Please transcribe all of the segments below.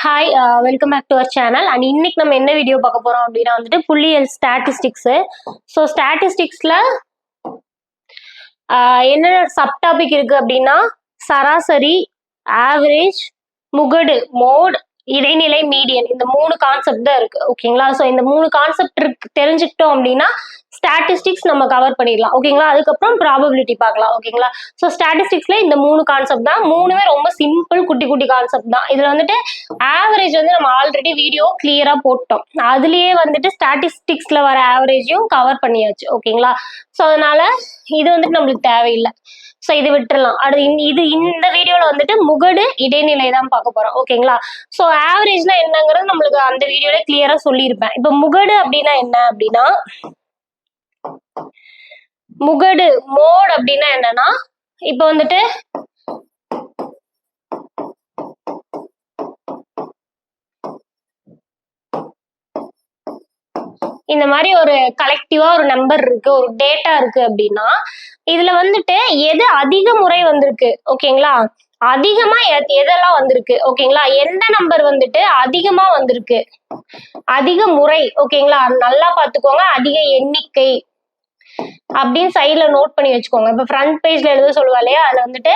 Hi welcome back to our channel and இன்னைக்கு நம்ம என்ன வீடியோ பார்க்க போறோம் அப்படின்னா வந்துட்டு புள்ளியல் ஸ்டாட்டிஸ்டிக்ஸ் ஸோ ஸ்டாட்டிஸ்டிக்ஸ்ல என்ன சப் டாபிக் இருக்கு அப்படின்னா சராசரி ஆவரேஜ் முகடு மோட் இடைநிலை மீடியன் இந்த மூணு கான்செப்ட் தான் இருக்கு. ஓகேங்களா ஸோ இந்த மூணு கான்செப்ட் இருக்கு தெரிஞ்சுக்கிட்டோம் அப்படின்னா ஸ்டாட்டிஸ்டிக்ஸ் நம்ம கவர் பண்ணிடலாம். ஓகேங்களா அதுக்கப்புறம் ப்ராபபிலிட்டி பார்க்கலாம். ஓகேங்களா ஸோ ஸ்டாட்டிஸ்டிக்ஸ்ல இந்த மூணு கான்செப்ட் தான். மூணுமே ரொம்ப சிம்பிள் குட்டி குட்டி கான்செப்ட் தான். இதுல வந்துட்டு ஆவரேஜ் வந்து நம்ம ஆல்ரெடி வீடியோ கிளியரா போட்டோம். அதுலயே வந்துட்டு ஸ்டாட்டிஸ்டிக்ஸ்ல வர ஆவரேஜையும் கவர் பண்ணியாச்சு. ஓகேங்களா ஸோ அதனால இது வந்துட்டு நம்மளுக்கு தேவையில்லை. ஸோ இது விட்டுறலாம். அடுத்து இது இந்த வீடியோவில் வந்துட்டு முகடு இடைநிலை தான் பார்க்க போகிறோம் ஓகேங்களா ஸோ ஆவரேஜ்னா என்னங்கிறது நம்மளுக்கு அந்த வீடியோவில் கிளியராக சொல்லியிருப்பேன். இப்போ முகடு அப்படின்னா என்ன அப்படின்னா முகடு மோட் அப்படின்னா என்னன்னா இப்போ வந்துட்டு இந்த மாதிரி ஒரு கலெக்டிவா ஒரு நம்பர் இருக்கு ஒரு டேட்டா இருக்கு அப்படின்னா இதுல வந்துட்டு எது அதிக முறை வந்திருக்கு ஓகேங்களா? அதிகமா எதெல்லாம் வந்திருக்கு ஓகேங்களா? எந்த நம்பர் வந்துட்டு அதிகமா வந்திருக்கு? அதிக முறை ஓகேங்களா? நல்லா பாத்துக்கோங்க அதிக எண்ணிக்கை அப்படின்னு சைட்ல நோட் பண்ணி வச்சுக்கோங்க. இப்ப ஃப்ரண்ட் பேஜ்ல எழுத சொல்லுவா இல்லையா? அதுல வந்துட்டு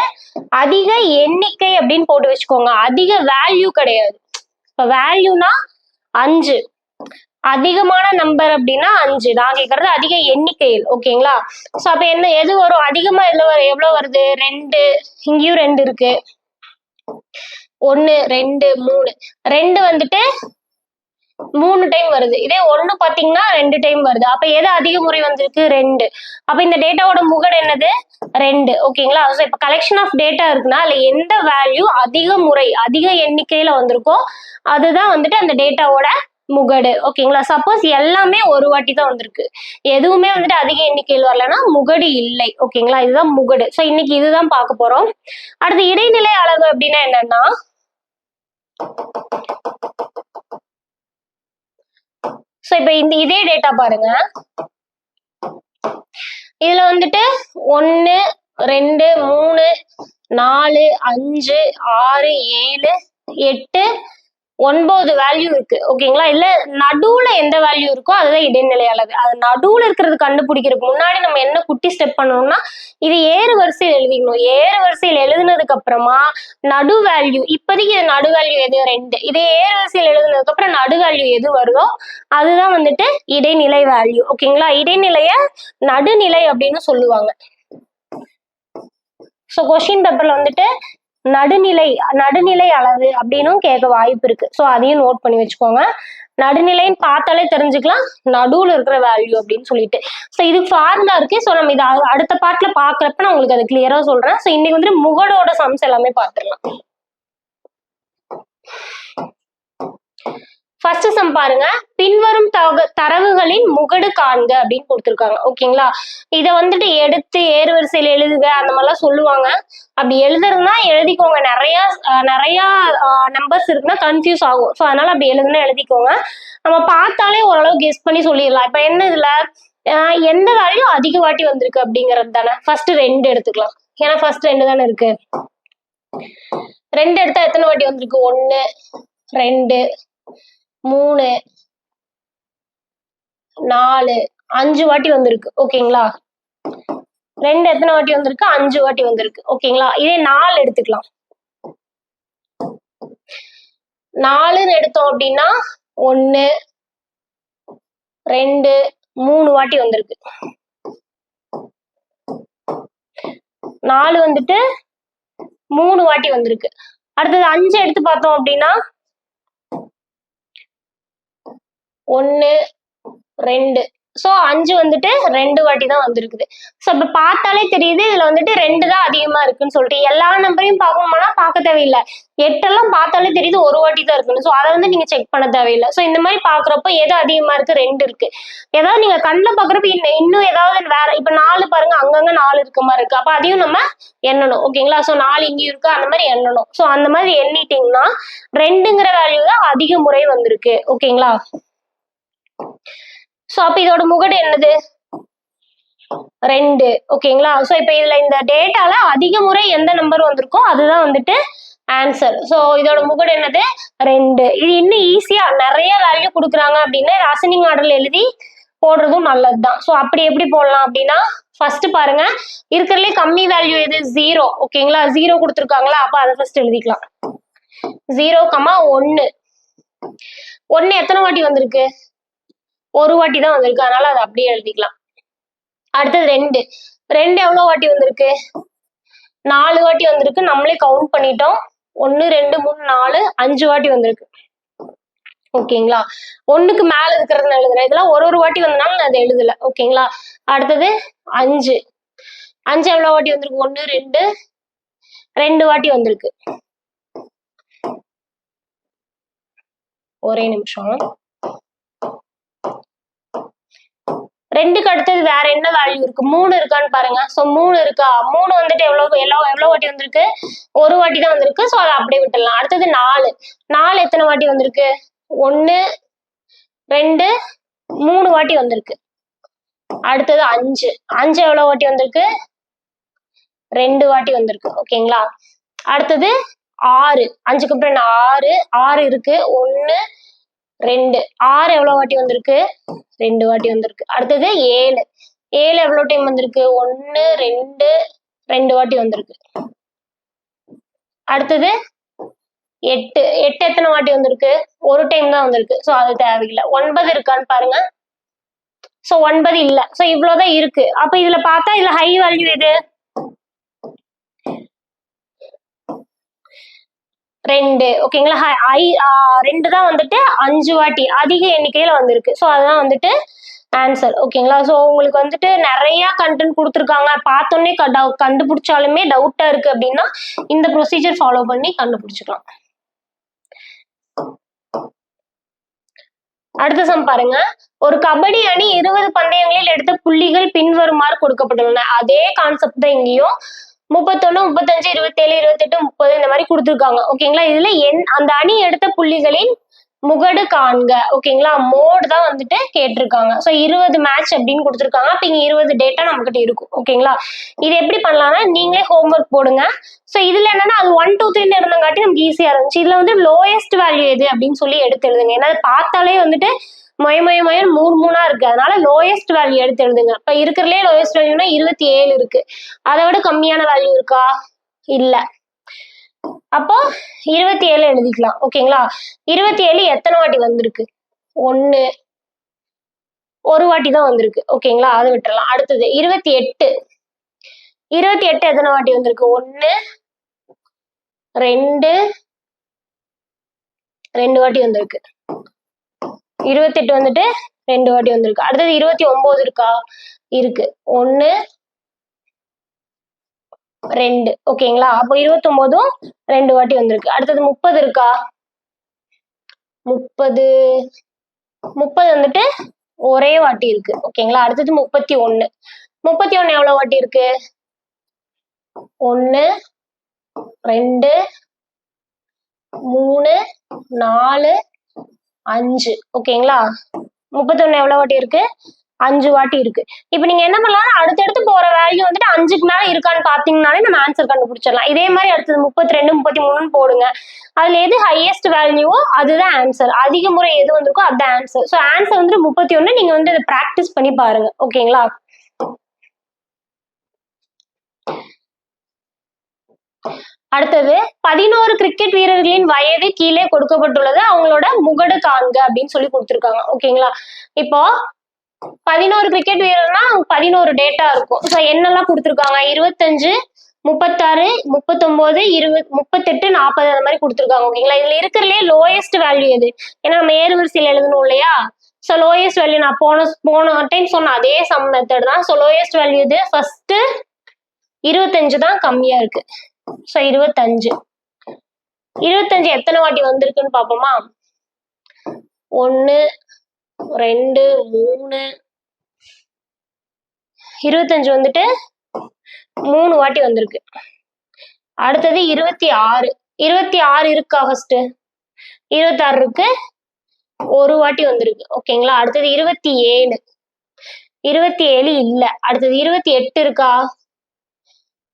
அதிக எண்ணிக்கை அப்படின்னு போட்டு வச்சுக்கோங்க. அதிக வேல்யூ கிடையாது. இப்ப வேல்யூனா அஞ்சு. அதிகமான நம்பர் அப்படின்னா அஞ்சு. நான் கேக்குறது அதிக எண்ணிக்கையில். ஓகேங்களா? சோ அப்ப என்ன எது வரும்? அதிகமா எதுல வரும் எவ்வளவு வருது? ரெண்டு. இங்கேயும் ரெண்டு இருக்கு. ஒன்னு ரெண்டு மூணு. ரெண்டு வந்துட்டு மூணு டைம் வருது. இதே ஒன்னு பாத்தீங்கன்னா ரெண்டு டைம் வருது. அப்ப எது அதிக முறை வந்திருக்கு? ரெண்டு. அப்ப இந்த டேட்டாவோட முகடு என்னது? ரெண்டு. ஓகேங்களா ஸோ இப்ப கலெக்ஷன் ஆஃப் டேட்டா இருக்குன்னா அதுல எந்த வேல்யூ அதிக முறை அதிக எண்ணிக்கையில வந்திருக்கோ அதுதான் வந்துட்டு அந்த டேட்டாவோட முகடு. ஓகேங்களா சப்போஸ் எல்லாமே ஒரு வாட்டி தான் வந்திருக்கு. எதுவுமே வந்துட்டு அதிக எண்ணிக்கையில் வரலன்னா முகடு இல்லை. ஓகேங்களா இதுதான் முகடு. ஸோ இன்னைக்கு இதுதான் பார்க்க போறோம். அடுத்து இடைநிலை அளவு அப்படின்னா என்னன்னா ஸோ இப்போ இந்த இதே டேட்டா பாருங்க. இதுல வந்துட்டு ஒன்று ரெண்டு மூணு நாலு அஞ்சு ஆறு ஏழு எட்டு ஒன்பது வேல்யூ இருக்கு ஓகேங்களா இல்ல நடுவுல எந்த வேல்யூ இருக்கோ அதுதான் இடைநிலை அளவு. அது நடுவுல இருக்கிறது கண்டுபிடிக்கிறதுக்கு முன்னாடி நம்ம என்ன குட்டி ஸ்டெப் பண்ணணும்னா இது ஏறு வரிசையில் எழுதிக்கணும். ஏறு வரிசையில் எழுதுனதுக்கு அப்புறமா நடு வேல்யூ இப்போதைக்கு இது நடு வேல்யூ எது? ரெண்டு. இதே ஏறு வரிசையில் எழுதுனதுக்கு அப்புறம் நடு வேல்யூ எது வருதோ அதுதான் வந்துட்டு இடைநிலை வேல்யூ ஓகேங்களா இடைநிலைய நடுநிலை அப்படின்னு சொல்லுவாங்க. ஸோ கொஸ்டின் பேப்பர்ல வந்துட்டு நடுநிலை நடுநிலை அளவு அப்படின்னும் கேட்க வாய்ப்பு இருக்கு. ஸோ அதையும் நோட் பண்ணி வச்சுக்கோங்க. நடுநிலைன்னு பார்த்தாலே தெரிஞ்சுக்கலாம். நடுவுல இருக்கிற வேல்யூ அப்படின்னு சொல்லிட்டு. ஸோ இது ஃபார்முலா இருக்கு. ஸோ நம்ம இதை அடுத்த பாட்டில் பாக்குறப்ப நான் உங்களுக்கு அது கிளியராக சொல்றேன். ஸோ இன்னைக்கு வந்துட்டு முகடோட சம்ஸ் எல்லாமே பார்த்துடலாம். ஃபர்ஸ்ட் சம் பாருங்க. பின்வரும் தக- தரவுகளின் முகடு காண்க அப்படின்னு கொடுத்துருக்காங்க. ஓகேங்களா? இதை வந்துட்டு எடுத்து ஏறு வரிசையில் எழுதுக அந்த மாதிரிலாம் சொல்லுவாங்க. அப்படி எழுதுறதுனா எழுதிக்கோங்க. நிறைய நிறையா நிறைய நம்பர்ஸ் இருக்குன்னா கன்ஃபியூஸ் ஆகும். ஸோ அதனால அப்படி எழுதுனா எழுதிக்கோங்க. நம்ம பார்த்தாலே ஓரளவு கெஸ் பண்ணி சொல்லிடலாம். இப்போ என்ன இதுல? எந்த வேல்யூ அதிக வாட்டி வந்திருக்கு அப்படிங்கிறது தானே. ஃபர்ஸ்ட் ரெண்டு எடுத்துக்கலாம். ஏன்னா ஃபர்ஸ்ட் ரெண்டு தானே இருக்கு. ரெண்டு எடுத்தா எத்தனை வாட்டி வந்திருக்கு? ஒன்னு ரெண்டு மூணு நாலு அஞ்சு வாட்டி வந்திருக்கு. ஓகேங்களா? ரெண்டு எத்தனை வாட்டி வந்திருக்கு? அஞ்சு வாட்டி வந்திருக்கு. ஓகேங்களா? இதே நாலு எடுத்துக்கலாம். நாலுன்னு எடுத்தோம் அப்படின்னா ஒன்னு ரெண்டு மூணு வாட்டி வந்திருக்கு. நாலு வந்துட்டு மூணு வாட்டி வந்திருக்கு. அடுத்தது அஞ்சு எடுத்து பார்த்தோம் அப்படின்னா ஒன்னு ரெண்டு. ஸோ அஞ்சு வந்துட்டு ரெண்டு வாட்டி தான் வந்திருக்குது. ஸோ இப்போ பார்த்தாலே தெரியுது இதில் வந்துட்டு ரெண்டு தான் அதிகமா இருக்குன்னு சொல்லிட்டு எல்லா நம்பரையும் பார்க்கணுமானா பார்க்க தேவையில்லை. எட்டெல்லாம் பார்த்தாலே தெரியுது ஒரு வாட்டி தான் இருக்குன்னு. ஸோ அதை வந்து நீங்க செக் பண்ண தேவையில்லை. ஸோ இந்த மாதிரி பார்க்குறப்போ எது அதிகமாக இருக்கு ரெண்டு இருக்கு. ஏதாவது நீங்க கண்ணில் பார்க்குறப்ப இன்னும் இன்னும் ஏதாவது வேற இப்போ நாலு பாருங்க அங்கங்கே நாலு இருக்க மாதிரி இருக்குது அப்போ அதையும் நம்ம எண்ணணும் ஓகேங்களா? ஸோ நாலு இங்கேயும் இருக்கு அந்த மாதிரி எண்ணணும். ஸோ அந்த மாதிரி எண்ணிட்டிங்கன்னா ரெண்டுங்கிற வேல்யூ தான் அதிக முறை வந்திருக்கு ஓகேங்களா? சோ அப்ப இதோட முகடு என்னது? ரெண்டு. ஓகேங்களா சோ இப்ப இதுல இந்த டேட்டால அதிக முறை எந்த நம்பர் வந்திருக்கோ அதுதான் வந்துட்டு ஆன்சர் ஸோ இதோட முகடு என்னது? ரெண்டு. இது இன்னும் ஈஸியா நிறைய வேல்யூ கொடுக்குறாங்க அப்படின்னா அசனிங் ஆர்டர்ல எழுதி போடுறதும் நல்லதுதான். ஸோ அப்படி எப்படி போடலாம் அப்படின்னா ஃபர்ஸ்ட் பாருங்க. இருக்கிறதுலே கம்மி வேல்யூ எது? ஜீரோ ஓகேங்களா ஜீரோ கொடுத்துருக்காங்களா? அப்போ அதை ஃபர்ஸ்ட் எழுதிக்கலாம். ஜீரோ கமா ஒன்னு ஒன்னு எத்தனை வாட்டி வந்திருக்கு? ஒரு வாட்டி தான் வந்திருக்கு. அதனால அதை அப்படியே எழுதிக்கலாம். அடுத்தது ரெண்டு. ரெண்டு எவ்வளோ வாட்டி வந்திருக்கு? நாலு வாட்டி வந்திருக்கு. நம்மளே கவுண்ட் பண்ணிட்டோம். ஒன்று ரெண்டு மூணு நாலு அஞ்சு வாட்டி வந்திருக்கு. ஓகேங்களா ஒன்றுக்கு மேலே இருக்கிறதுன்னு நான் எழுதுறேன். இதெல்லாம் ஒரு ஒரு வாட்டி வந்தனால நான் அதை எழுதலை. ஓகேங்களா அடுத்தது அஞ்சு. அஞ்சு எவ்வளோ வாட்டி வந்திருக்கு? ஒன்று ரெண்டு ரெண்டு வாட்டி வந்திருக்கு. ஒரே நிமிஷம். ரெண்டுக்கு அடுத்தது வேற என்ன வேல்யூ இருக்கு? மூணு இருக்கான்னு பாருங்க. ஸோ மூணு இருக்கா? மூணு வந்துட்டு எவ்வளவு எவ்வளோ எவ்வளவு வாட்டி வந்திருக்கு? ஒரு வாட்டி தான் வந்திருக்கு. சோ அதை அப்படியே விட்டுடலாம். அடுத்தது நாலு. நாலு எத்தனை வாட்டி வந்திருக்கு? ஒன்னு ரெண்டு மூணு வாட்டி வந்திருக்கு. அடுத்தது அஞ்சு. அஞ்சு எவ்வளவு வாட்டி வந்திருக்கு? ரெண்டு வாட்டி வந்திருக்கு. ஓகேங்களா அடுத்தது ஆறு. அஞ்சுக்கு அப்புறம் ஆறு. ஆறு இருக்கு. ஒன்னு ரெண்டு. ஆறு எவ்வளவு வாட்டி வந்திருக்கு? ரெண்டு வாட்டி வந்திருக்கு. அடுத்தது ஏழு. ஏழு எவ்வளவு டைம் வந்திருக்கு? ஒன்னு ரெண்டு ரெண்டு வாட்டி வந்திருக்கு. அடுத்தது எட்டு. எட்டு எத்தனை வாட்டி வந்திருக்கு? ஒரு டைம் தான் வந்திருக்கு. ஸோ அது தேவையில்லை. ஒன்பது இருக்கான்னு பாருங்க. ஸோ ஒன்பது இல்ல. ஸோ இவ்வளவுதான் இருக்கு. அப்போ இதுல பார்த்தா இதுல ஹை வேல்யூ எது? ரெண்டு. ஓகேங்களா ஹை ஐ- ரெண்டு தான் வந்துட்டு அஞ்சு வாட்டி. அதிக எண்ணிக்கையில வந்திருக்கு. ஸோ அதுதான் வந்துட்டு ஆன்சர் ஓகேங்களா ஸோ உங்களுக்கு வந்துட்டு நிறைய கண்டென்ட் கொடுத்துருக்காங்க. பார்த்தோன்னே க- டவு- கண்டுபிடிச்சாலுமே டவுட்டா இருக்கு அப்படின்னா இந்த ப்ரொசீஜர் ஃபாலோ பண்ணி கண்டுபிடிச்சிக்கலாம். அடுத்த சம் பாருங்க. ஒரு கபடி அணி இருபது பந்தயங்களில் எடுத்த புள்ளிகள் பின்வருமாறு கொடுக்கப்பட்டுள்ளன. அதே கான்செப்ட் தான் இங்கேயும் முப்பத்தொன்னு முப்பத்தஞ்சு இருபத்தேழு இருபத்தெட்டு முப்பது இந்த மாதிரி கொடுத்துருக்காங்க. ஓகேங்களா இதுல என் அந்த அணி எடுத்த புள்ளிகளின் முகடு காண்க. ஓகேங்களா மோடு தான் வந்துட்டு கேட்டிருக்காங்க. ஸோ இருபது மேட்ச் அப்படின்னு கொடுத்துருக்காங்க. அப்போ இங்க இருபது டேட்டா நம்மகிட்ட இருக்கும். ஓகேங்களா இது எப்படி பண்ணலாம்னா நீங்களே ஹோம்ஒர்க் போடுங்க. ஸோ இதுல என்னன்னா அது ஒன் டூ த்ரீன்னு இருந்தங்காட்டி நமக்கு ஈஸியாக இருந்துச்சு. இதுல வந்து லோயஸ்ட் வேல்யூ எது அப்படின்னு சொல்லி எடுத்து எழுதுங்க. ஏன்னா பார்த்தாலே வந்துட்டு மொய மொய மூணு மூணா இருக்கு. அதனால லோயஸ்ட் வேல்யூ எடுத்து எழுதுங்க. இப்ப இருக்கிறதுலே லோயஸ்ட் வேல்யூனா இருபத்தி ஏழு இருக்கு. அதை விட கம்மியான வேல்யூ இருக்கா? இல்ல. அப்போ இருபத்தி ஏழு எழுதிக்கலாம். ஓகேங்களா? இருபத்தி ஏழு எத்தனை வாட்டி வந்திருக்கு? ஒன்னு ஒரு வாட்டி தான் வந்திருக்கு. ஓகேங்களா? அதை விட்டுறலாம். அடுத்தது இருபத்தி எட்டு இருபத்தி எட்டு எத்தனை வாட்டி வந்திருக்கு? ஒன்னு ரெண்டு. ரெண்டு வாட்டி வந்திருக்கு. இருபத்தெட்டு வந்துட்டு ரெண்டு வாட்டி வந்திருக்கு. அடுத்தது இருபத்தி ஒன்பது இருக்கா? இருக்கு. ஒன்னு ரெண்டு. ஓகேங்களா? அப்போ இருபத்தொம்போதும் ரெண்டு வாட்டி வந்திருக்கு. அடுத்தது முப்பது இருக்கா? முப்பது முப்பது வந்துட்டு ஒரே வாட்டி இருக்கு. ஓகேங்களா? அடுத்தது முப்பத்தி ஒன்று முப்பத்தி ஒன்று எவ்வளவு வாட்டி இருக்கு? ஒன்னு ரெண்டு மூணு நாலு அஞ்சு. ஓகேங்களா? முப்பத்தொன்னு எவ்வளவு வாட்டி இருக்கு? அஞ்சு வாட்டி இருக்கு. இப்போ நீங்க என்ன பண்ணலாம் அடுத்தடுத்து போற வேல்யூ வந்துட்டு அஞ்சுக்கு மேல இருக்கான்னு பாத்தீங்கன்னாலே நம்ம ஆன்சர் கண்டுபிடிச்சிடலாம். இதே மாதிரி அடுத்தது முப்பத்தி ரெண்டு முப்பத்தி மூணுன்னு போடுங்க. அதுல எது ஹையஸ்ட் வேல்யூவோ அதுதான் ஆன்சர் அதிக முறை எது வந்திருக்கோ அதுதான் ஆன்சர் ஸோ ஆன்சர் வந்துட்டு முப்பத்தி ஒன்று நீங்க வந்து இதை ப்ராக்டிஸ் பண்ணி பாருங்க. ஓகேங்களா? அடுத்தது பதினோரு கிரிக்கெட் வீரர்களின் வயது கீழே கொடுக்கப்பட்டுள்ளது. அவங்களோட முகடு காண்க அப்படின்னு சொல்லி கொடுத்துருக்காங்க. ஓகேங்களா? இப்போ பதினோரு கிரிக்கெட் வீரர்னா பதினோரு டேட்டா இருக்கும். ஸோ என்னெல்லாம் கொடுத்துருக்காங்க? இருபத்தஞ்சு முப்பத்தாறு முப்பத்தொன்பது இருபது முப்பத்தெட்டு நாற்பது அந்த மாதிரி கொடுத்துருக்காங்க. ஓகேங்களா? இதுல இருக்கிறதுலே லோயஸ்ட் வேல்யூ எது? ஏன்னா நம்ம ஏறுவரிசையில் எழுதணும் இல்லையா? ஸோ லோயஸ்ட் வேல்யூ நான் போன போன டைம் சொன்ன அதே சம் மெத்தட் தான். ஸோ லோயஸ்ட் வேல்யூ இது ஃபர்ஸ்ட் இருபத்தஞ்சு தான் கம்மியா இருக்கு. ஸோ இருபத்தஞ்சு. இருபத்தஞ்சு எத்தனை வாட்டி வந்திருக்குன்னு பார்ப்போமா? ஒன்று ரெண்டு மூணு. இருபத்தஞ்சு வந்துட்டு மூணு வாட்டி வந்திருக்கு. அடுத்தது இருபத்தி ஆறு. இருபத்தி ஆறு இருக்கா ஃபர்ஸ்ட் இருபத்தாறு இருக்கு. ஒரு வாட்டி வந்திருக்கு. ஓகேங்களா அடுத்தது இருபத்தி ஏழு. இருபத்தி ஏழு இல்ல. அடுத்தது இருபத்தி எட்டு இருக்கா?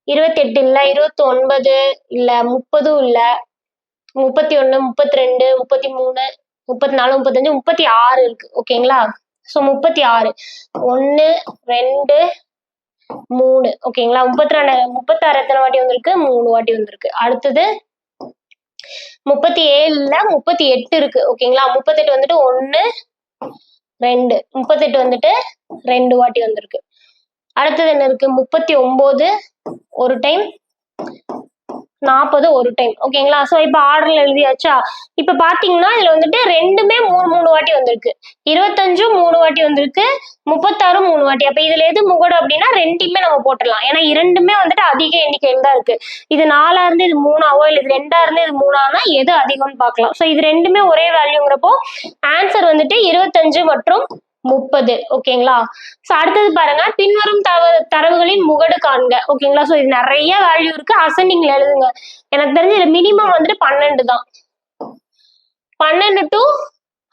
இருபத்தி எட்டு இல்ல இருபத்தி ஒன்பது இல்லை முப்பதும் இல்லை முப்பத்தி ஒன்று முப்பத்தி ரெண்டு முப்பத்தி மூணு முப்பத்தி நாலு முப்பத்தஞ்சு முப்பத்தி ஆறு இருக்கு. ஓகேங்களா ஸோ முப்பத்தி ஆறு ஒன்று ரெண்டு மூணு. ஓகேங்களா முப்பத்தி ரெண்டு முப்பத்தாறு எத்தனை வாட்டி வந்திருக்கு? மூணு வாட்டி வந்திருக்கு. அடுத்தது முப்பத்தி ஏழுல முப்பத்தி எட்டு இருக்கு ஓகேங்களா முப்பத்தெட்டு வந்துட்டு ஒன்று ரெண்டு. முப்பத்தெட்டு வந்துட்டு ரெண்டு வாட்டி வந்திருக்கு. அடுத்தது என்ன இருக்கு? முப்பத்தி ஒன்பது ஒரு டைம் நாற்பது ஒரு டைம் ஓகேங்களா ஸோ இப்போ ஆர்டர்ல எழுதியாச்சா? இப்போ பார்த்தீங்கன்னா இதுல வந்துட்டு ரெண்டுமே மூணு மூணு வாட்டி வந்திருக்கு. இருபத்தஞ்சும் மூணு வாட்டி வந்திருக்கு. முப்பத்தாறும் மூணு வாட்டி. அப்போ இதுல எது முகடு அப்படின்னா ரெண்டையுமே நம்ம போட்டுடலாம். ஏன்னா இரண்டுமே வந்துட்டு அதிக எண்ணிக்கையில் தான் இருக்கு. இது நாலா இருந்து இது மூணாவோ இல்லை இது ரெண்டா இருந்து இது மூணானா எது அதிகம்னு பார்க்கலாம் ஸோ இது ரெண்டுமே ஒரே வேல்யூங்கிறப்போ ஆன்சர் வந்துட்டு இருபத்தஞ்சு மற்றும் முப்பது ஓகேங்களா? ஸோ அடுத்தது பாருங்க. பின்வரும் தவ தரவுகளின் முகடு காண்க. ஓகேங்களா? ஸோ இது நிறைய வேல்யூ இருக்கு. அசெண்டிங்ல எழுதுங்க. எனக்கு தெரிஞ்சு இது மினிமம் வந்துட்டு பன்னெண்டு தான். பன்னெண்டு டு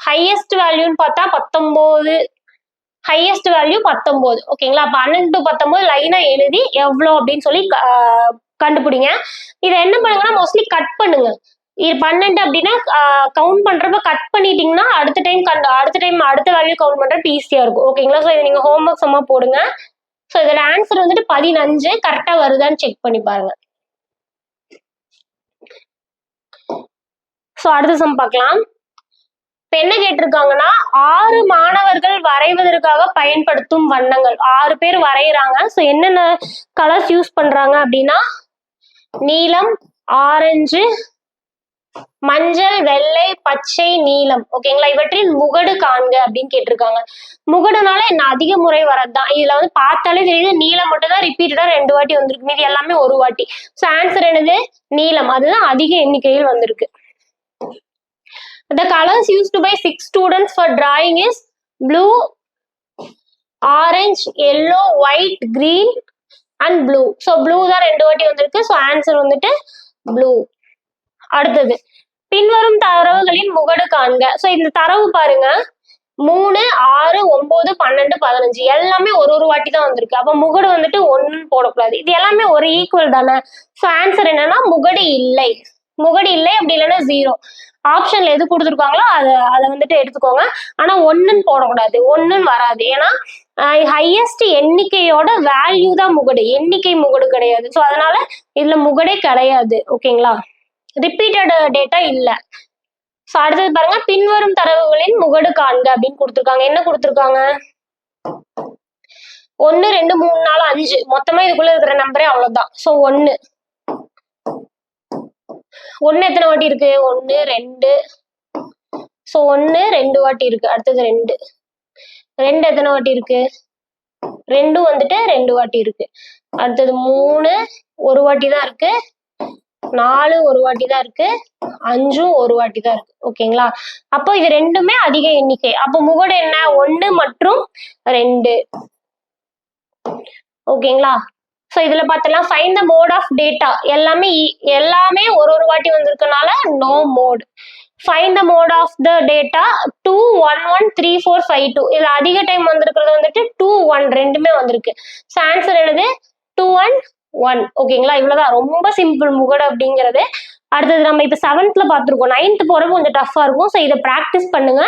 ஹையஸ்ட் வேல்யூன்னு பார்த்தா பத்தொம்போது. ஹையஸ்ட் வேல்யூ பத்தொம்போது. ஓகேங்களா? பன்னெண்டு டு பத்தொம்போது லைனா எழுதி எவ்வளோ அப்படின்னு சொல்லி க- கண்டுபிடிங்க. இதை என்ன பண்ணுங்கன்னா மோஸ்ட்லி கட் பண்ணுங்க. இது பன்னெண்டு அப்படின்னா கவுண்ட் பண்ணுறப்ப கட் பண்ணிட்டீங்கன்னா அடுத்த டைம் கண்டு அடுத்த டைம் அடுத்த வேல்யூ கவுண்ட் பண்ணுறப்ப ஈஸியாக இருக்கும். ஓகேங்களா ஸோ இதை நீங்கள் ஹோம்ஒர்க் சும்மா போடுங்க. ஸோ இதோட ஆன்சர் வந்துட்டு பதினஞ்சு கரெக்டாக வருதான்னு செக் பண்ணி பாருங்க. ஸோ அடுத்த சம் பார்க்கலாம். இப்போ என்ன கேட்டிருக்காங்கன்னா ஆறு மாணவர்கள் வரைவதற்காக பயன்படுத்தும் வண்ணங்கள். ஆறு பேர் வரைகிறாங்க. ஸோ என்னென்ன கலர்ஸ் யூஸ் பண்ணுறாங்க அப்படின்னா நீலம் ஆரஞ்சு மஞ்சள் வெள்ளை பச்சை நீலம். ஓகேங்களா இவற்றின் முகடு காண்க அப்படின்னு கேட்டிருக்காங்க. முகடுனால என்ன? அதிக முறை வரதுதான். இதுல வந்து பார்த்தாலே தெரியுது நீலம் மட்டும் தான் ரிப்பீட்டடா ரெண்டு வாட்டி வந்திருக்கு. மீதி எல்லாமே ஒரு வாட்டி. ஸோ ஆன்சர் என்னது? நீலம். அதுதான் அதிக எண்ணிக்கையில் வந்திருக்கு. The colours use to by six students for drawing is blue orange yellow white green and blue so blue தான் ரெண்டு வாட்டி வந்திருக்கு. ஸோ ஆன்சர் வந்துட்டு ப்ளூ அடுத்தது. பின்வரும் தரவுகளின் முகடு காண்க. ஸோ இந்த தரவு பாருங்க. மூணு ஆறு ஒன்பது பன்னெண்டு பதினஞ்சு. எல்லாமே ஒரு ஒரு வாட்டி தான் வந்திருக்கு. அப்போ முகடு வந்துட்டு ஒன்னு போடக்கூடாது. இது எல்லாமே ஒரு ஈக்குவல் தானே? ஸோ ஆன்சர் என்னன்னா முகடு இல்லை. முகடு இல்லை அப்படி இல்லைன்னா ஜீரோ ஆப்ஷன்ல எது கொடுத்துருக்காங்களோ அதை அதை வந்துட்டு எடுத்துக்கோங்க. ஆனா ஒண்ணுன்னு போடக்கூடாது. ஒண்ணுன்னு வராது. ஏன்னா ஹையஸ்ட் எண்ணிக்கையோட வேல்யூ தான் முகடு. எண்ணிக்கை முகடு கிடையாது. ஸோ அதனால இதுல முகடே கிடையாது. ஓகேங்களா ரிப்பீட்டட் டேட்டா இல்லை. ஸோ அடுத்தது பாருங்க பின்வரும் தரவுகளின் முகடு காண்க அப்படின்னு கொடுத்துருக்காங்க. என்ன கொடுத்துருக்காங்க? ஒன்று ரெண்டு மூணு நாலு அஞ்சு. மொத்தமா இதுக்குள்ள இருக்கிற நம்பரே அவ்வளவுதான். ஸோ ஒன்று ஒன்று எத்தனை வாட்டி இருக்கு? ஒன்று ரெண்டு. ஸோ ஒன்று ரெண்டு வாட்டி இருக்கு. அடுத்தது ரெண்டு. ரெண்டு எத்தனை வாட்டி இருக்கு? ரெண்டும் வந்துட்டு ரெண்டு வாட்டி இருக்கு. அடுத்தது மூணு ஒரு வாட்டி தான் இருக்கு. நாலு ஒரு வாட்டி தான் இருக்கு அஞ்சும் ஒரு வாட்டி தான் இருக்கு. ஓகேங்களா? அப்போ இது ரெண்டுமே அதிக எண்ணிக்கை. அப்போ முகடு என்ன? ஒன்று மற்றும் ரெண்டு. ஓகேங்களா? ஸோ இதுல பார்த்தலாம் find the mode of data எல்லாமே எல்லாமே ஒரு ஒரு வாட்டி வந்திருக்கனால no mode find the mode of the data two one one three four five two இதில் அதிக டைம் வந்திருக்கிறது வந்துட்டு டூ ஒன் ரெண்டுமே வந்திருக்கு. ஸோ ஆன்சர் எழுது டூ ஒன் ஒன் ஓகேங்களா இவ்வளவுதான். ரொம்ப சிம்பிள் முகடு அப்படிங்கிறது. அடுத்தது நம்ம இப்போ செவன்த்ல பார்த்துருக்கோம். நைன்த் போகிறப்ப கொஞ்சம் டஃப்பாக இருக்கும். ஸோ இதை ப்ராக்டிஸ் பண்ணுங்க.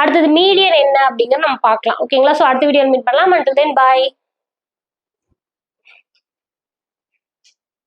அடுத்தது மீடியன் என்ன அப்படிங்கறத நம்ம பார்க்கலாம். ஓகேங்களா ஸோ அடுத்த வீடியோ மீட் பண்ணலாம். And then bye